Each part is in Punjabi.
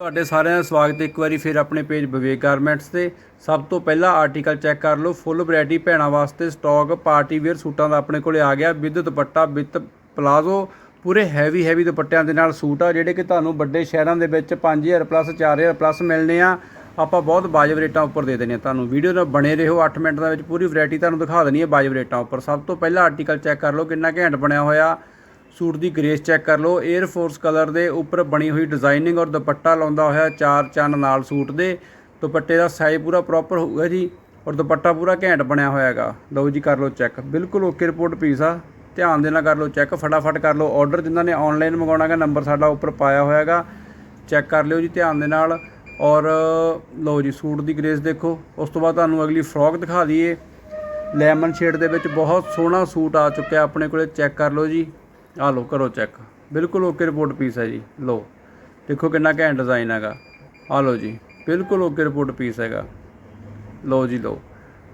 ਤੁਹਾਡੇ ਸਾਰਿਆਂ ਦਾ ਸਵਾਗਤ ਹੈ। ਇੱਕ ਵਾਰੀ ਫਿਰ ਆਪਣੇ ਪੇਜ ਵਿਵੇਕ ਗਾਰਮੈਂਟਸ ਤੇ। ਸਭ ਤੋਂ ਪਹਿਲਾਂ ਆਰਟੀਕਲ ਚੈੱਕ ਕਰ ਲਓ। ਫੁੱਲ ਵੈਰਾਈਟੀ ਭੈਣਾਂ ਵਾਸਤੇ ਸਟਾਕ ਪਾਰਟੀ ਵੇਅਰ ਸੂਟਾਂ ਦਾ ਆਪਣੇ ਕੋਲੇ ਆ ਗਿਆ। ਵਿਦ ਦੁਪੱਟਾ, ਵਿਦ ਪਲਾਜ਼ੋ ਪੂਰੇ ਹੈਵੀ ਹੈਵੀ ਦੁਪੱਟਿਆਂ ਦੇ ਨਾਲ ਸੂਟ ਆ, ਜਿਹੜੇ ਕਿ ਤੁਹਾਨੂੰ ਵੱਡੇ ਸ਼ਹਿਰਾਂ ਦੇ ਵਿੱਚ 5000 ਪਲੱਸ 4000 ਪਲੱਸ ਮਿਲਨੇ ਆ। ਆਪਾਂ ਬਹੁਤ ਵਾਜਬ ਰੇਟਾਂ ਉੱਪਰ ਦੇ ਦੇਣੇ ਆ ਤੁਹਾਨੂੰ। ਵੀਡੀਓ ਨਾਲ ਬਣੇ ਰਹੋ। 8 ਮਿੰਟ ਦੇ ਵਿੱਚ ਪੂਰੀ ਵੈਰਾਈਟੀ ਤੁਹਾਨੂੰ ਦਿਖਾ ਦੇਣੀ ਹੈ ਵਾਜਬ ਰੇਟਾਂ ਉੱਪਰ। ਸਭ ਤੋਂ ਪਹਿਲਾਂ ਆਰਟੀਕਲ ਚੈੱਕ ਕਰ ਲਓ। ਕਿੰਨਾ ਘੈਂਟ ਬਣਿਆ ਹੋਇਆ। ਸੂਟ ਦੀ ਗ੍ਰੇਸ ਚੈੱਕ ਕਰ ਲਓ। 에ਅਰ ਫੋਰਸ ਕਲਰ ਦੇ ਉੱਪਰ ਬਣੀ ਹੋਈ ਡਿਜ਼ਾਈਨਿੰਗ ਔਰ ਦੁਪੱਟਾ ਲਾਉਂਦਾ ਹੋਇਆ ਚਾਰ ਚੰਨ ਨਾਲ ਸੂਟ ਦੇ। ਦੁਪੱਟੇ ਦਾ ਸਾਈਜ਼ ਪੂਰਾ ਪ੍ਰੋਪਰ ਹੋਊਗਾ ਜੀ ਔਰ ਦੁਪੱਟਾ ਪੂਰਾ ਘੈਂਟ ਬਣਿਆ ਹੋਇਆ ਹੈਗਾ। ਲਓ ਜੀ, ਕਰ ਲਓ ਚੈੱਕ। ਬਿਲਕੁਲ ਓਕੇ ਰਿਪੋਰਟ ਪੀਸ ਆ। ਧਿਆਨ ਦੇ ਨਾਲ ਕਰ ਲਓ ਚੈੱਕ। ਫਟਾਫਟ ਕਰ ਲਓ ਆਰਡਰ ਜਿਨ੍ਹਾਂ ਨੇ ਆਨਲਾਈਨ ਮੰਗਾਉਣਾਗਾ ਨੰਬਰ ਸਾਡਾ ਉੱਪਰ ਪਾਇਆ ਹੋਇਆ ਹੈਗਾ। ਚੈੱਕ ਕਰ ਲਿਓ ਜੀ, ਧਿਆਨ ਦੇ ਨਾਲ। ਔਰ ਲਓ ਜੀ, ਸੂਟ ਦੀ ਗ੍ਰੇਸ ਦੇਖੋ। ਉਸ ਤੋਂ ਬਾਅਦ ਤੁਹਾਨੂੰ ਅਗਲੀ ਫਰੋਕ ਦਿਖਾ ਦਈਏ। ਲੈਮਨ ਸ਼ੇਡ ਦੇ ਵਿੱਚ ਬਹੁਤ ਸੋਹਣਾ ਸੂਟ ਆ ਚੁੱਕਿਆ ਆਪਣੇ ਕੋਲੇ। ਚੈੱਕ ਕਰ ਲਓ ਜੀ। ਆ ਲਓ, ਕਰੋ ਚੈੱਕ ਬਿਲਕੁਲ ਓਕੇ ਰਿਪੋਰਟ ਪੀਸ ਹੈ ਜੀ। ਲਓ, ਦੇਖੋ ਕਿੰਨਾ ਘੈਂਟ ਡਿਜ਼ਾਈਨ ਹੈਗਾ। ਆ ਲਓ ਜੀ, ਬਿਲਕੁਲ ਓਕੇ ਰਿਪੋਰਟ ਪੀਸ ਹੈਗਾ। ਲਓ ਜੀ, ਲਓ।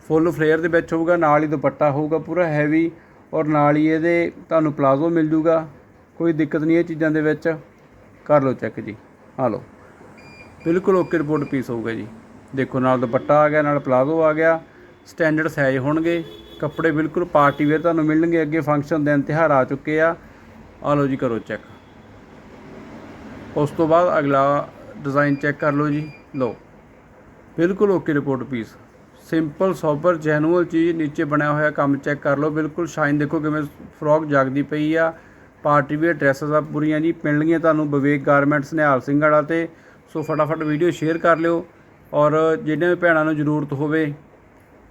ਫੁੱਲ ਫਲੇਅਰ ਦੇ ਵਿੱਚ ਹੋਊਗਾ, ਨਾਲ ਹੀ ਦੁਪੱਟਾ ਹੋਊਗਾ ਪੂਰਾ ਹੈਵੀ ਔਰ ਨਾਲ ਹੀ ਇਹਦੇ ਤੁਹਾਨੂੰ ਪਲਾਜ਼ੋ ਮਿਲ ਜੂਗਾ। ਕੋਈ ਦਿੱਕਤ ਨਹੀਂ ਇਹ ਚੀਜ਼ਾਂ ਦੇ ਵਿੱਚ। ਕਰ ਲਓ ਚੈੱਕ ਜੀ। ਆ ਲਓ। ਬਿਲਕੁਲ ਓਕੇ ਰਿਪੋਰਟ ਪੀਸ ਹੋਊਗਾ ਜੀ। ਦੇਖੋ, ਨਾਲ ਦੁਪੱਟਾ ਆ ਗਿਆ, ਨਾਲ ਪਲਾਜ਼ੋ ਆ ਗਿਆ। ਸਟੈਂਡਰਡ ਸਾਈਜ਼ ਹੋਣਗੇ। ਕੱਪੜੇ ਬਿਲਕੁਲ ਪਾਰਟੀ ਵੇਅਰ ਤੁਹਾਨੂੰ ਮਿਲਣਗੇ। ਅੱਗੇ ਫੰਕਸ਼ਨ ਦਿਨ ਤਿਉਹਾਰ ਆ ਚੁੱਕੇ ਆ। ਆ ਲਓ ਜੀ ਕਰੋ ਚੈੱਕ ਉਸ ਤੋਂ ਬਾਅਦ ਅਗਲਾ ਡਿਜ਼ਾਈਨ ਚੈੱਕ ਕਰ ਲਓ ਜੀ। ਲਓ, ਬਿਲਕੁਲ okay report piece simple sober genuine ਚੀਜ਼ ਨੀਚੇ ਬਣਿਆ ਹੋਇਆ ਕੰਮ ਚੈੱਕ ਕਰ ਲਓ। ਬਿਲਕੁਲ ਸ਼ਾਈਨ ਦੇਖੋ ਕਿਵੇਂ ਫਰੋਕ ਜਾਗਦੀ ਪਈ ਆ। ਪਾਰਟੀ ਵੇਅਰ ਡਰੈਸਸ ਆ ਪੂਰੀਆਂ ਜੀ। ਪਿੰਡਲੀਆਂ ਤੁਹਾਨੂੰ ਵਿਵੇਕ ਗਾਰਮੈਂਟਸ ਨਿਹਾਲ ਸਿੰਘ ਵਾਲਾ ਤੇ। ਸੋ ਫਟਾਫਟ ਵੀਡੀਓ ਸ਼ੇਅਰ ਕਰ ਲਿਓ। ਔਰ ਜਿਹੜੀਆਂ ਵੀ ਭੈਣਾਂ ਨੂੰ ਜ਼ਰੂਰਤ ਹੋਵੇ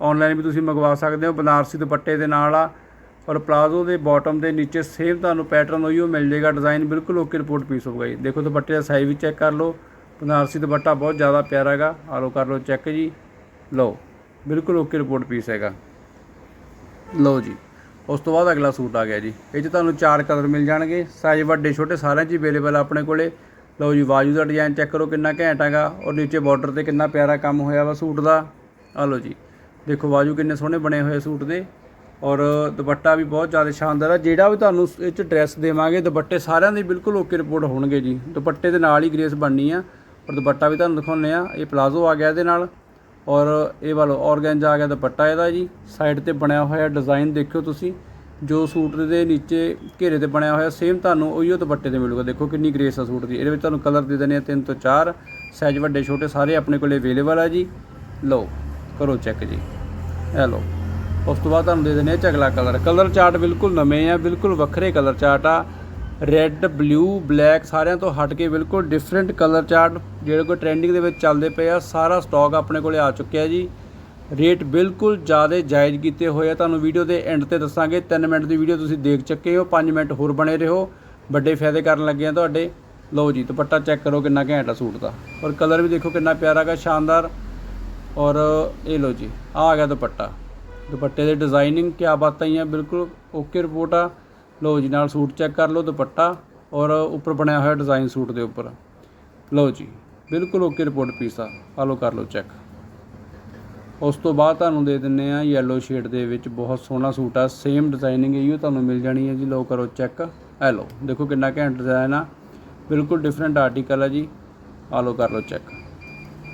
ਆਨਲਾਈਨ ਵੀ ਤੁਸੀਂ ਮੰਗਵਾ ਸਕਦੇ ਹੋ। ਬਨਾਰਸੀ ਦੁਪੱਟੇ ਦੇ ਨਾਲ ਆ। ਔਰ ਪਲਾਜ਼ੋ ਦੇ ਬਾਟਮ ਦੇ ਨੀਚੇ ਸੇਮ ਤੁਹਾਨੂੰ ਪੈਟਰਨ ਉਹੀਓ ਮਿਲ ਜਾਏਗਾ ਡਿਜ਼ਾਈਨ ਬਿਲਕੁਲ ਓਕੇ ਰਿਪੋਰਟ ਪੀਸ ਹੋਊਗਾ ਜੀ। ਦੇਖੋ ਦੁਪੱਟੇ ਦਾ ਸਾਈਜ਼ ਵੀ ਚੈੱਕ ਕਰ ਲਓ, ਬਨਾਰਸੀ ਦੁਪੱਟਾ ਬਹੁਤ ਜ਼ਿਆਦਾ ਪਿਆਰਾ ਹੈਗਾ ਆ ਲਓ ਕਰ ਲਓ ਚੈੱਕ ਜੀ। ਲਓ, ਬਿਲਕੁਲ ਓਕੇ ਰਿਪੋਰਟ ਪੀਸ ਹੈਗਾ। ਲਓ ਜੀ, ਉਸ ਤੋਂ ਬਾਅਦ ਅਗਲਾ ਸੂਟ ਆ ਗਿਆ ਜੀ। ਇਹ 'ਚ ਤੁਹਾਨੂੰ ਚਾਰ ਕਲਰ ਮਿਲ ਜਾਣਗੇ ਸਾਈਜ਼ ਵੱਡੇ ਛੋਟੇ ਸਾਰਿਆਂ 'ਚ ਅਵੇਲੇਬਲ ਆਪਣੇ ਕੋਲੇ। ਲਓ ਜੀ ਬਾਜੂ ਦਾ ਡਿਜ਼ਾਈਨ ਚੈੱਕ ਕਰੋ ਕਿੰਨਾ ਘੈਂਟ ਹੈਗਾ ਔਰ ਨੀਚੇ ਬਾਰਡਰ ਤੇ ਕਿੰਨਾ ਪਿਆਰਾ ਕੰਮ ਹੋਇਆ ਵਾ ਸੂਟ ਦਾ। ਆ ਲਓ ਜੀ, ਦੇਖੋ ਬਾਜੂ ਕਿੰਨੇ ਸੋਹਣੇ ਬਣੇ ਹੋਏ ਸੂਟ ਦੇ। ਔਰ ਦੁਪੱਟਾ ਵੀ ਬਹੁਤ ਜ਼ਿਆਦਾ ਸ਼ਾਨਦਾਰ ਹੈ ਜਿਹੜਾ ਵੀ ਤੁਹਾਨੂੰ ਇਹ 'ਚ ਡਰੈਸ ਦੇਵਾਂਗੇ, ਦੁਪੱਟੇ ਸਾਰਿਆਂ ਦੇ ਬਿਲਕੁਲ ਓਕੇ ਰਿਪੋਰਟ ਹੋਣਗੇ ਜੀ। ਦੁਪੱਟੇ ਦੇ ਨਾਲ ਹੀ ਗ੍ਰੇਸ ਬਣਨੀ ਆ। ਔਰ ਦੁਪੱਟਾ ਵੀ ਤੁਹਾਨੂੰ ਦਿਖਾਉਂਦੇ ਆ। ਇਹ ਪਲਾਜ਼ੋ ਆ ਗਿਆ ਇਹਦੇ ਨਾਲ। ਔਰ ਇਹ ਵਾਲੋ ਔਰਗੈਂਜਾ ਆ ਗਿਆ ਦੁਪੱਟਾ ਇਹਦਾ ਜੀ। ਸਾਈਡ ਤੇ ਬਣਿਆ ਹੋਇਆ ਡਿਜ਼ਾਈਨ ਦੇਖਿਓ ਤੁਸੀਂ। ਜੋ ਸੂਟ ਦੇ ਨੀਚੇ ਘੇਰੇ ਤੇ ਬਣਿਆ ਹੋਇਆ ਸੇਮ ਤੁਹਾਨੂੰ ਉਹੀਓ ਦੁਪੱਟੇ ਤੇ ਮਿਲੂਗਾ। ਦੇਖੋ ਕਿੰਨੀ ਗ੍ਰੇਸ ਆ ਸੂਟ ਦੀ। ਇਹਦੇ ਵਿੱਚ ਤੁਹਾਨੂੰ ਕਲਰ ਦੇ ਦੇਣੇ ਆ ਤਿੰਨ ਤੋਂ ਚਾਰ। ਸਾਈਜ਼ ਵੱਡੇ ਛੋਟੇ ਸਾਰੇ ਆਪਣੇ ਕੋਲੇ ਅਵੇਲੇਬਲ ਆ ਜੀ। ਲਓ, ਕਰੋ ਚੈੱਕ ਜੀ। ਇਹ ਲਓ। ਉਸ ਤੋਂ ਬਾਅਦ ਤੁਹਾਨੂੰ ਦੇ ਦਿੰਦੇ ਆ ਚਗਲਾ ਕਲਰ। ਕਲਰ ਚਾਰਟ ਬਿਲਕੁਲ ਨਵੇਂ ਆ, ਬਿਲਕੁਲ ਵੱਖਰੇ ਕਲਰ ਚਾਰਟ ਆ। ਰੈੱਡ ਬਲੂ ਬਲੈਕ ਸਾਰਿਆਂ ਤੋਂ ਹਟ ਕੇ ਬਿਲਕੁਲ ਡਿਫਰੈਂਟ ਕਲਰ ਚਾਰਟ ਜਿਹੜੇ ਕੋਈ ਟ੍ਰੈਂਡਿੰਗ ਦੇ ਵਿੱਚ ਚੱਲਦੇ ਪਏ ਆ, ਸਾਰਾ ਸਟਾਕ ਆਪਣੇ ਕੋਲੇ ਆ ਚੁੱਕਿਆ ਜੀ। ਰੇਟ ਬਿਲਕੁਲ ਜ਼ਿਆਦਾ ਜਾਇਜ਼ ਕੀਤੇ ਹੋਏ ਆ। ਤੁਹਾਨੂੰ ਵੀਡੀਓ ਦੇ ਐਂਡ ਤੇ ਦੱਸਾਂਗੇ। 3 ਮਿੰਟ ਦੀ ਵੀਡੀਓ ਤੁਸੀਂ ਦੇਖ ਚੱਕੇ ਹੋ। 5 ਮਿੰਟ ਹੋਰ ਬਣੇ ਰਹੋ। ਵੱਡੇ ਫਾਇਦੇ ਕਰਨ ਲੱਗੇ ਆ ਤੁਹਾਡੇ। ਲਓ ਜੀ, ਦੁਪੱਟਾ ਚੈੱਕ ਕਰੋ ਕਿੰਨਾ ਘੈਂਟ ਆ ਸੂਟ ਦਾ। ਔਰ ਕਲਰ ਵੀ ਦੇਖੋ ਕਿੰਨਾ ਪਿਆਰਾ ਗਾ ਸ਼ਾਨਦਾਰ। ਔਰ ਇਹ ਲਓ ਜੀ, ਆ ਆ ਗਿਆ ਦੁਪੱਟਾ। ਦੁਪੱਟੇ ਦੇ ਡਿਜ਼ਾਈਨਿੰਗ ਕਿਆ ਬਾਤਾਂ ਹੀ ਆ, ਬਿਲਕੁਲ ਓਕੇ ਰਿਪੋਰਟ ਆ। ਲਓ ਜੀ, ਨਾਲ ਸੂਟ ਚੈੱਕ ਕਰ ਲਓ ਦੁਪੱਟਾ ਔਰ ਉੱਪਰ ਬਣਿਆ ਹੋਇਆ ਡਿਜ਼ਾਈਨ ਸੂਟ ਦੇ ਉੱਪਰ। ਲਓ ਜੀ, ਬਿਲਕੁਲ ਓਕੇ ਰਿਪੋਰਟ ਪੀਸ ਆ। ਆ ਲਓ, ਕਰ ਲਓ ਚੈੱਕ ਉਸ ਤੋਂ ਬਾਅਦ ਤੁਹਾਨੂੰ ਦੇ ਦਿੰਨੇ ਆ ਯੈਲੋ ਸ਼ੇਡ ਦੇ ਵਿੱਚ ਬਹੁਤ ਸੋਹਣਾ ਸੂਟ ਆ ਸੇਮ ਡਿਜ਼ਾਈਨਿੰਗ ਇਹੋ ਤੁਹਾਨੂੰ ਮਿਲ ਜਾਣੀ ਹੈ ਜੀ। ਲਓ, ਕਰੋ ਚੈੱਕ ਇਹ ਲਓ, ਦੇਖੋ ਕਿੰਨਾ ਘੈਂਟ ਡਿਜ਼ਾਈਨ ਆ। ਬਿਲਕੁਲ ਡਿਫਰੈਂਟ ਆਰਟੀਕਲ ਆ ਜੀ। ਆ ਲਓ, ਕਰ ਲਓ ਚੈੱਕ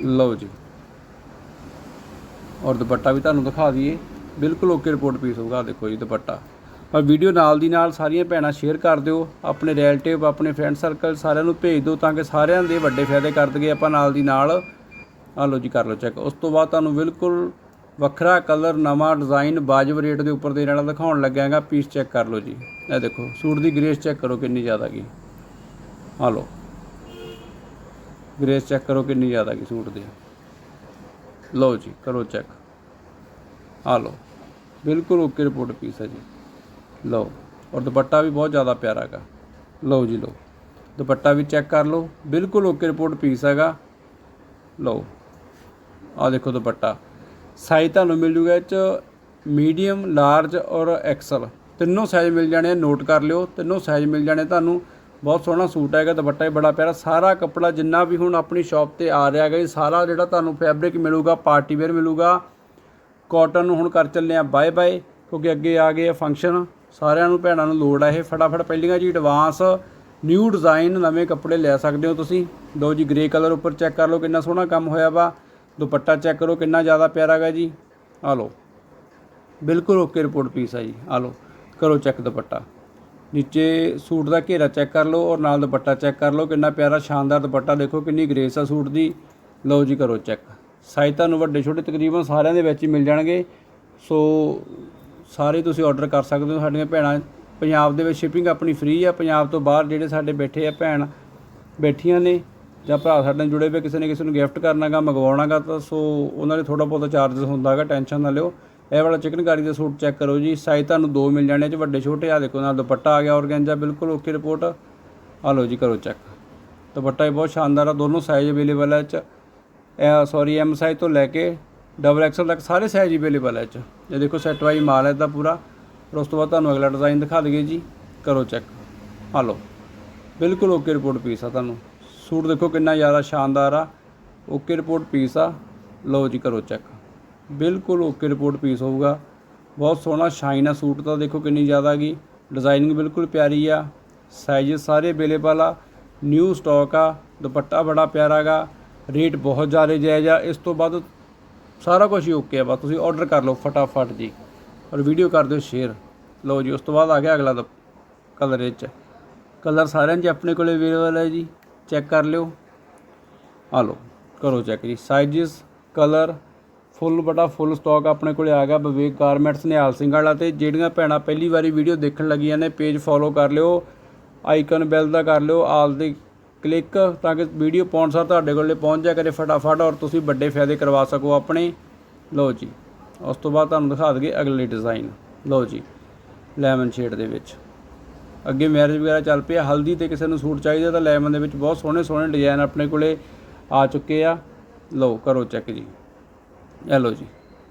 ਲਓ ਜੀ। ਔਰ ਦੁਪੱਟਾ ਵੀ ਤੁਹਾਨੂੰ ਦਿਖਾ ਦਈਏ। ਬਿਲਕੁਲ ਓਕੇ ਰਿਪੋਰਟ ਪੀਸ ਹੋਊਗਾ ਦੇਖੋ ਜੀ, ਦੁਪੱਟਾ। ਔਰ ਵੀਡੀਓ ਨਾਲ ਦੀ ਨਾਲ ਸਾਰੀਆਂ ਭੈਣਾਂ ਸ਼ੇਅਰ ਕਰ ਦਿਓ। ਆਪਣੇ ਰਿਲੇਟਿਵ ਆਪਣੇ ਫਰੈਂਡ ਸਰਕਲ ਸਾਰਿਆਂ ਨੂੰ ਭੇਜ ਦਿਓ ਤਾਂ ਕਿ ਸਾਰਿਆਂ ਦੇ ਵੱਡੇ ਫਾਇਦੇ ਕਰ ਦਈਏ ਆਪਾਂ ਨਾਲ ਦੀ ਨਾਲ। ਆ ਲਓ ਜੀ, ਕਰ ਲਓ ਚੈੱਕ ਉਸ ਤੋਂ ਬਾਅਦ ਤੁਹਾਨੂੰ ਬਿਲਕੁਲ ਵੱਖਰਾ ਕਲਰ ਨਵਾਂ ਡਿਜ਼ਾਈਨ ਵਾਜਬ ਰੇਟ ਦੇ ਉੱਪਰ ਦੇ ਵਾਲਾ ਦਿਖਾਉਣ ਲੱਗਿਆਗਾ। ਪੀਸ ਚੈੱਕ ਕਰ ਲਓ ਜੀ। ਇਹ ਦੇਖੋ, ਸੂਟ ਦੀ ਗ੍ਰੇਸ ਚੈੱਕ ਕਰੋ ਕਿੰਨੀ ਜ਼ਿਆਦਾ ਗਈ ਆ ਲਓ। ਗ੍ਰੇਸ ਚੈੱਕ ਕਰੋ ਕਿੰਨੀ ਜ਼ਿਆਦਾ ਗਈ ਸੂਟ ਦੀ। ਲਓ ਜੀ, ਕਰੋ ਚੈੱਕ ਆ ਲਓ। ਬਿਲਕੁਲ ਓਕੇ ਰਿਪੋਰਟ ਪੀਸ ਹੈ ਜੀ। ਲਓ, ਔਰ ਦੁਪੱਟਾ ਵੀ ਬਹੁਤ ਜ਼ਿਆਦਾ ਪਿਆਰਾ ਹੈਗਾ। ਲਓ ਜੀ, ਲਓ। ਦੁਪੱਟਾ ਵੀ ਚੈੱਕ ਕਰ ਲਓ। ਬਿਲਕੁਲ ਓਕੇ ਰਿਪੋਰਟ ਪੀਸ ਹੈਗਾ। ਲਓ। ਆ ਦੇਖੋ ਦੁਪੱਟਾ। ਸਾਈਜ਼ ਤੁਹਾਨੂੰ ਮਿਲ ਜੂਗਾ ਇਹ ਚ ਮੀਡੀਅਮ ਲਾਰਜ ਔਰ ਐਕਸਲ ਤਿੰਨੋਂ ਸਾਈਜ਼ ਮਿਲ ਜਾਣੇ ਆ ਨੋਟ ਕਰ ਲਿਓ। ਤਿੰਨੋਂ ਸਾਈਜ਼ ਮਿਲ ਜਾਣੇ ਤੁਹਾਨੂੰ। ਬਹੁਤ ਸੋਹਣਾ ਸੂਟ ਹੈਗਾ, ਦੁਪੱਟਾ ਵੀ ਬੜਾ ਪਿਆਰਾ। ਸਾਰਾ ਕੱਪੜਾ ਜਿੰਨਾ ਵੀ ਹੁਣ ਆਪਣੀ ਸ਼ਾਪ ਤੇ ਆ ਰਿਹਾ ਹੈਗਾ ਇਹ ਸਾਰਾ ਜਿਹੜਾ ਤੁਹਾਨੂੰ ਫੈਬਰਿਕ ਮਿਲੂਗਾ ਪਾਰਟੀ ਵੇਅਰ ਮਿਲੂਗਾ ਕਾਟਨ ਨੂੰ ਹੁਣ ਕਰ ਚੱਲੇ ਆ ਬਾਏ ਬਾਏ ਕਿਉਂਕਿ ਅੱਗੇ ਆ ਗਏ ਆ ਫੰਕਸ਼ਨ ਸਾਰਿਆਂ ਨੂੰ ਭੈਣਾਂ ਨੂੰ ਲੋੜ ਆ ਇਹ ਫਟਾਫਟ। ਪਹਿਲੀਆਂ ਜੀ ਐਡਵਾਂਸ ਨਿਊ ਡਿਜ਼ਾਈਨ ਨਵੇਂ ਕੱਪੜੇ ਲੈ ਸਕਦੇ ਹੋ ਤੁਸੀਂ। ਲਓ ਜੀ ਗ੍ਰੇ ਕਲਰ ਉੱਪਰ ਚੈੱਕ ਕਰ ਲਓ ਕਿੰਨਾ ਸੋਹਣਾ ਕੰਮ ਹੋਇਆ ਵਾ। ਦੁਪੱਟਾ ਚੈੱਕ ਕਰੋ, ਕਿੰਨਾ ਜ਼ਿਆਦਾ ਪਿਆਰਾ ਗਾ ਜੀ। ਆ ਲਓ। ਬਿਲਕੁਲ ਓਕੇ ਰਿਪੋਰਟ ਪੀਸ ਆ ਜੀ। ਆ ਲਓ, ਕਰੋ ਚੈੱਕ ਦੁਪੱਟਾ। ਨੀਚੇ ਸੂਟ ਦਾ ਘੇਰਾ ਚੈੱਕ ਕਰ ਲਓ ਔਰ ਨਾਲ ਦੁਪੱਟਾ ਚੈੱਕ ਕਰ ਲਓ, ਕਿੰਨਾ ਪਿਆਰਾ, ਸ਼ਾਨਦਾਰ ਦੁਪੱਟਾ ਦੇਖੋ, ਕਿੰਨੀ ਗ੍ਰੇਸ ਆ ਸੂਟ ਦੀ। ਲਓ ਜੀ, ਕਰੋ ਚੈੱਕ ਸਾਈਜ਼ ਤੁਹਾਨੂੰ ਵੱਡੇ ਛੋਟੇ ਤਕਰੀਬਨ ਸਾਰਿਆਂ ਦੇ ਵਿੱਚ ਹੀ ਮਿਲ ਜਾਣਗੇ। ਸੋ ਸਾਰੇ ਤੁਸੀਂ ਆਰਡਰ ਕਰ ਸਕਦੇ ਹੋ। ਸਾਡੀਆਂ ਭੈਣਾਂ ਪੰਜਾਬ ਦੇ ਵਿੱਚ ਸ਼ਿਪਿੰਗ ਆਪਣੀ ਫ੍ਰੀ ਆ। ਪੰਜਾਬ ਤੋਂ ਬਾਹਰ ਜਿਹੜੇ ਸਾਡੇ ਬੈਠੇ ਆ ਭੈਣ ਬੈਠੀਆਂ ਨੇ ਜਾਂ ਭਰਾ ਸਾਡੇ ਨਾਲ ਜੁੜੇ ਹੋਏ, ਕਿਸੇ ਨੇ ਕਿਸੇ ਨੂੰ ਗਿਫਟ ਕਰਨਾਗਾ, ਮੰਗਵਾਉਣਾਗਾ ਤਾਂ ਸੋ ਉਹਨਾਂ ਦੇ ਥੋੜਾ ਬਹੁਤਾ ਚਾਰजेस ਹੁੰਦਾਗਾ, ਟੈਨਸ਼ਨ ਨਾ ਲਿਓ। ਇਹ ਵਾਲਾ ਚਿਕਨਕਾਰੀ ਦਾ ਸੂਟ ਚੈੱਕ ਕਰੋ ਜੀ। ਸਾਈਜ਼ ਤੁਹਾਨੂੰ ਦੋ ਮਿਲ ਜਾਣੇ ਚ ਵੱਡੇ ਛੋਟੇ। ਆ ਦੇਖੋ ਨਾਲ ਦੁਪੱਟਾ ਆ ਗਿਆ ਔਰਗੈਂਜਾ ਬਿਲਕੁਲ ਓਕੇ ਰਿਪੋਰਟ ਆ ਲਓ ਜੀ ਕਰੋ ਚੈੱਕ ਦੁਪੱਟਾ ਵੀ ਬਹੁਤ ਸ਼ਾਨਦਾਰ ਆ। ਦੋਨੋਂ ਸਾਈਜ਼ ਅਵੇਲੇਬਲ ਹੈ 'ਚ। ਸੌਰੀ ਐਮ ਸਾਈਜ਼ ਤੋਂ ਲੈ ਕੇ ਡਬਲ ਐਕਸਲ ਤੱਕ ਸਾਰੇ ਸਾਈਜ਼ ਅਵੇਲੇਬਲ ਹੈ 'ਚ। ਇਹ ਦੇਖੋ ਸੈੱਟ ਵਾਈ ਮਾਲ ਹੈ ਦਾ ਪੂਰਾ। ਫਿਰ ਉਸ ਤੋਂ ਬਾਅਦ ਤੁਹਾਨੂੰ ਅਗਲਾ ਡਿਜ਼ਾਈਨ ਦਿਖਾ ਦਈਏ ਜੀ। ਕਰੋ ਚੈੱਕ ਆ ਲਓ। ਬਿਲਕੁਲ ਓਕੇ ਰਿਪੋਰਟ ਪੀਸ ਆ ਤੁਹਾਨੂੰ। ਸੂਟ ਦੇਖੋ ਕਿੰਨਾ ਜ਼ਿਆਦਾ ਸ਼ਾਨਦਾਰ ਆ। ਓਕੇ ਰਿਪੋਰਟ ਪੀਸ ਆ। ਲਓ ਜੀ, ਕਰੋ ਚੈੱਕ ਬਿਲਕੁਲ ਓਕੇ ਰਿਪੋਰਟ ਪੀਸ ਹੋਊਗਾ। ਬਹੁਤ ਸੋਹਣਾ ਸ਼ਾਈਨ ਆ ਸੂਟ ਦਾ ਦੇਖੋ ਕਿੰਨੀ ਜ਼ਿਆਦਾ ਗਈ ਡਿਜ਼ਾਈਨਿੰਗ ਬਿਲਕੁਲ ਪਿਆਰੀ ਆ। ਸਾਈਜ਼ ਸਾਰੇ ਅਵੇਲੇਬਲ ਆ। ਨਿਊ ਸਟਾਕ ਆ। ਦੁਪੱਟਾ ਬੜਾ ਪਿਆਰਾ ਗਾ ਰੇਟ ਬਹੁਤ ਜ਼ਿਆਦਾ ਜਾਇਜ਼ ਆ, ਇਸ ਤੋਂ ਬਾਅਦ ਸਾਰਾ ਕੁਝ ਹੀ ਓਕੇ ਆ, ਬਸ ਤੁਸੀਂ ਆਰਡਰ ਕਰ ਲਓ ਫਟਾਫਟ ਜੀ ਔਰ ਵੀਡੀਓ ਕਰ ਦਿਓ ਸ਼ੇਅਰ ਲਓ ਜੀ, ਉਸ ਤੋਂ ਬਾਅਦ ਆ ਗਿਆ ਅਗਲਾ ਕਲਰ ਇਹ 'ਚ। ਕਲਰ ਸਾਰਿਆਂ 'ਚ ਆਪਣੇ ਕੋਲੇ ਅਵੇਲੇਬਲ ਹੈ ਜੀ ਚੈੱਕ ਕਰ ਲਿਓ। ਆ ਲਓ, ਕਰੋ ਚੈੱਕ ਜੀ। ਸਾਈਜ਼ਸ ਕਲਰ ਫੁੱਲ ਬਟਾ ਫੁੱਲ ਸਟਾਕ ਆਪਣੇ ਕੋਲੇ ਆ ਗਿਆ ਵਿਵੇਕ ਗਾਰਮੈਂਟਸ ਨਿਹਾਲ ਸਿੰਘ ਵਾਲਾ ਤੇ, ਜਿਹੜੀਆਂ ਭੈਣਾਂ ਪਹਿਲੀ ਵਾਰੀ ਵੀਡੀਓ ਦੇਖਣ ਲੱਗੀਆਂ ਨੇ ਪੇਜ ਫੋਲੋ ਕਰ ਲਿਓ। ਆਈਕਨ ਬੈਲ ਦਾ ਕਰ ਲਿਓ, ਆਲ ਦੇ ਕਲਿੱਕ ਤਾਂ ਕਿ ਵੀਡੀਓ ਪਾਉਣ ਸਾਰ ਤੁਹਾਡੇ ਕੋਲੇ ਪਹੁੰਚ ਜਾ ਕਰੇ ਫਟਾਫਟ ਔਰ ਤੁਸੀਂ ਵੱਡੇ ਫਾਇਦੇ ਕਰਵਾ ਸਕੋ ਆਪਣੇ। ਲਓ ਜੀ, ਉਸ ਤੋਂ ਬਾਅਦ ਤੁਹਾਨੂੰ ਦਿਖਾ ਦਈਏ ਅਗਲੇ ਡਿਜ਼ਾਈਨ ਲਓ ਜੀ ਲੈਮਨ ਸ਼ੇਡ ਦੇ ਵਿੱਚ। ਅੱਗੇ ਮੈਰਿਜ ਵਗੈਰਾ ਚੱਲ ਪਿਆ, ਹਲਦੀ ਤੇ ਕਿਸੇ ਨੂੰ ਸੂਟ ਚਾਹੀਦਾ ਤਾਂ ਲੈਮਨ ਦੇ ਵਿੱਚ ਬਹੁਤ ਸੋਹਣੇ ਸੋਹਣੇ ਡਿਜ਼ਾਈਨ ਆਪਣੇ ਕੋਲੇ ਆ ਚੁੱਕੇ ਆ। ਲਓ, ਕਰੋ ਚੈੱਕ ਜੀ। ਇਹ ਲਓ ਜੀ,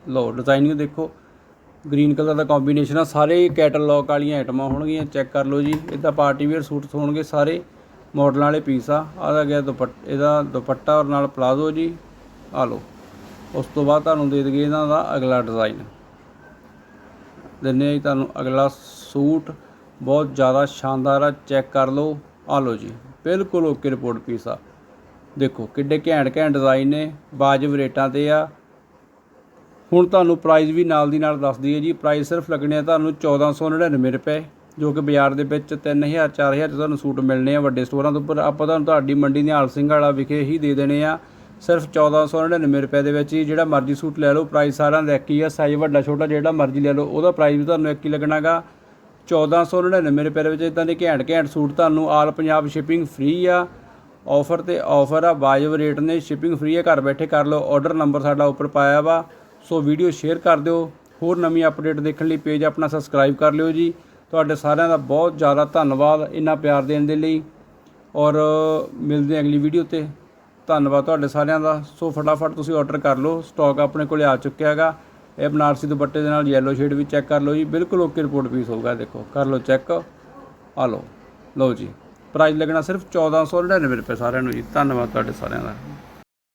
ਲਓ ਡਿਜ਼ਾਈਨਿੰਗ ਦੇਖੋ। ਗ੍ਰੀਨ ਕਲਰ ਦਾ ਕੰਬੀਨੇਸ਼ਨ ਆ, ਸਾਰੇ ਕੈਟਲੌਗ ਵਾਲੀਆਂ ਆਈਟਮਾਂ ਹੋਣਗੀਆਂ ਚੈੱਕ ਕਰ ਲਓ ਜੀ। ਇਹਦਾ ਪਾਰਟੀ ਵੇਅਰ ਸੂਟ ਹੋਣਗੇ ਸਾਰੇ। ਮਾਡਲਾਂ ਵਾਲੇ ਪੀਸ ਆ ਆਦਾ ਗਿਆ ਦੁਪੱਟ, ਇਹਦਾ ਦੁਪੱਟਾ ਔਰ ਨਾਲ ਪਲਾਜ਼ੋ ਜੀ, ਆ ਲਓ। ਉਸ ਤੋਂ ਬਾਅਦ ਤੁਹਾਨੂੰ ਦੇ ਦਈਏ ਇਹਨਾਂ ਦਾ ਅਗਲਾ ਡਿਜ਼ਾਈਨ ਦਿੰਨੇ ਆ ਜੀ ਤੁਹਾਨੂੰ ਅਗਲਾ ਸੂਟ, ਬਹੁਤ ਜ਼ਿਆਦਾ ਸ਼ਾਨਦਾਰ ਆ, ਚੈੱਕ ਕਰ ਲਓ, ਆ ਲਓ ਜੀ। ਬਿਲਕੁਲ ਓਕੇ ਰਿਪੋਰਟ ਪੀਸ। ਆ ਦੇਖੋ, ਕਿੱਡੇ ਘੈਂਟ ਘੈਂਟ ਡਿਜ਼ਾਈਨ ਨੇ, ਵਾਜਬ ਰੇਟਾਂ ਤੇ ਆ। ਹੁਣ ਤੁਹਾਨੂੰ ਪ੍ਰਾਈਸ ਵੀ ਨਾਲ ਦੀ ਨਾਲ ਦੱਸ ਦਈਏ ਜੀ ਪ੍ਰਾਈਸ ਸਿਰਫ ਲੱਗਣੇ ਆ ਤੁਹਾਨੂੰ 1499 ਰੁਪਏ। ਜੋ ਕਿ ਬਾਜ਼ਾਰ ਦੇ ਵਿੱਚ 3000 4000 ਚ ਤੁਹਾਨੂੰ ਸੂਟ ਮਿਲਣੇ ਆ ਵੱਡੇ ਸਟੋਰਾਂ ਤੋਂ ਉੱਪਰ। ਆਪਾਂ ਤੁਹਾਨੂੰ ਤੁਹਾਡੀ ਮੰਡੀ ਨਿਹਾਲ ਸਿੰਘ ਵਾਲਾ ਵਿਖੇ ਹੀ ਦੇ ਦੇਣੇ ਆ। ਸਿਰਫ 1499 ਰੁਪਏ ਦੇ ਵਿੱਚ ਹੀ ਜਿਹੜਾ ਮਰਜ਼ੀ ਸੂਟ ਲੈ ਲਓ। ਪ੍ਰਾਈਸ ਸਾਰਿਆਂ ਦਾ ਇੱਕ ਹੀ ਆ ਸਾਈਜ਼ ਵੱਡਾ ਛੋਟਾ ਜਿਹੜਾ ਮਰਜ਼ੀ ਲੈ ਲਓ। ਉਹਦਾ ਪ੍ਰਾਈਸ ਵੀ ਤੁਹਾਨੂੰ ਇੱਕ ਹੀ ਲੱਗਣਾਗਾ। 1499 ਰੁਪਏ ਦੇ ਵਿੱਚ ਇਦਾਂ ਦੇ ਘੈਂਟ ਘੈਂਟ ਸੂਟ ਤੁਹਾਨੂੰ ਆਲ ਪੰਜਾਬ ਸ਼ਿਪਿੰਗ ਫ੍ਰੀ ਆ। ਆਫਰ ਤੇ ਆਫਰ ਆ, ਵਾਜਬ ਰੇਟ ਨੇ ਸ਼ਿਪਿੰਗ ਫ੍ਰੀ ਆ। ਘਰ ਬੈਠੇ ਕਰ ਲਓ। ਆਰਡਰ ਨੰਬਰ ਸਾਡਾ ਉੱਪਰ ਪਾਇਆ ਵਾ। ਸੋ ਵੀਡੀਓ ਸ਼ੇਅਰ ਕਰ ਦਿਓ। ਹੋਰ ਨਵੀਂ ਅਪਡੇਟ ਦੇਖਣ ਲਈ ਪੇਜ ਆਪਣਾ ਸਬਸਕ੍ਰਾਈਬ ਕਰ ਲਿਓ ਜੀ। ਤੁਹਾਡੇ ਸਾਰਿਆਂ ਦਾ ਬਹੁਤ ਜ਼ਿਆਦਾ ਧੰਨਵਾਦ ਇੰਨਾ ਪਿਆਰ ਦੇਣ ਦੇ ਲਈ। ਔਰ ਮਿਲਦੇ ਅਗਲੀ ਵੀਡੀਓ ਤੇ। ਧੰਨਵਾਦ ਤੁਹਾਡੇ ਸਾਰਿਆਂ ਦਾ। ਸੋ ਫਟਾਫਟ ਤੁਸੀਂ ਆਰਡਰ ਕਰ ਲਓ। ਸਟਾਕ ਆਪਣੇ ਕੋਲੇ ਆ ਚੁੱਕਿਆ ਹੈਗਾ। ਇਹ ਬਨਾਰਸੀ ਦੁਪੱਟੇ ਦੇ ਨਾਲ ਯੈਲੋ ਸ਼ੇਡ ਵੀ ਚੈੱਕ ਕਰ ਲਓ ਜੀ। ਬਿਲਕੁਲ ਓਕੇ ਰਿਪੋਰਟ ਪੀਸ ਹੋਊਗਾ। ਦੇਖੋ, ਕਰ ਲਓ ਚੈੱਕ ਆ ਲਓ। ਲਓ ਜੀ। ਪ੍ਰਾਈਸ ਲੱਗਣਾ ਸਿਰਫ 1499 ਰੁਪਏ ਸਾਰਿਆਂ ਨੂੰ ਜੀ। ਧੰਨਵਾਦ ਤੁਹਾਡੇ ਸਾਰਿਆਂ ਦਾ।